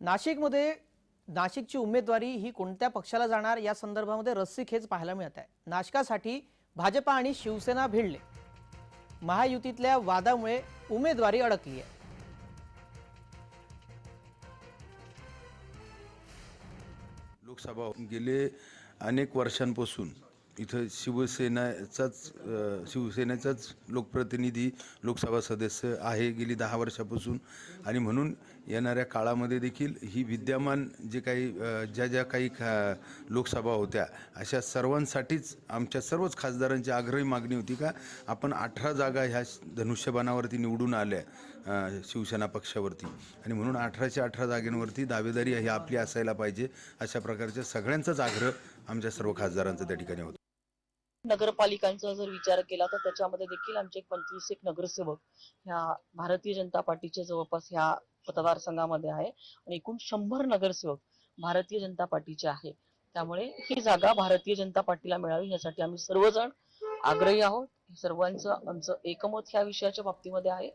नाशिकमध्ये नाशिकची उमेदवारी ही कोणत्या पक्षाला जाणार या संदर्भामध्ये रस्सीखेच पाहायला मिळत आहे. नाशकासाठी भाजपा आणि शिवसेना भिडले. महायुतीतल्या वादामुळे उमेदवारी अडकली आहे. लोकसभा गेले अनेक वर्षांपासून इथं शिवसेनाचाच शिवसेनेचाच लोकप्रतिनिधी लोकसभा सदस्य आहे गेली दहा वर्षापासून. आणि म्हणून येणाऱ्या काळामध्ये देखील ही विद्यमान जे काही ज्या ज्या काही खा लोकसभा होत्या अशा सर्वांसाठीच आमच्या सर्वच खासदारांची आग्रही मागणी होती का आपण अठरा जागा ह्या धनुष्यबाणावरती निवडून आल्या शिवसेना पक्षावरती. आणि म्हणून अठराशे अठरा जागेंवरती दावेदारी ही आपली असायला पाहिजे अशा प्रकारच्या सगळ्यांचाच आग्रह आमच्या सर्व खासदारांचा त्या ठिकाणी होता. नगरपालिकांचा जर विचार केला तर त्याच्यामध्ये देखील आमचे एक पंचवीस एक नगरसेवक ह्या भारतीय जनता पार्टीचे जवळपास ह्या मतदारसंघामध्ये आहे आणि एकूण शंभर नगरसेवक भारतीय जनता पार्टीचे आहे. त्यामुळे ही जागा भारतीय जनता पार्टीला मिळावी यासाठी आम्ही सर्वजण आग्रही आहोत. सर्वांचं आमचं एकमत ह्या विषयाच्या बाबतीमध्ये आहे.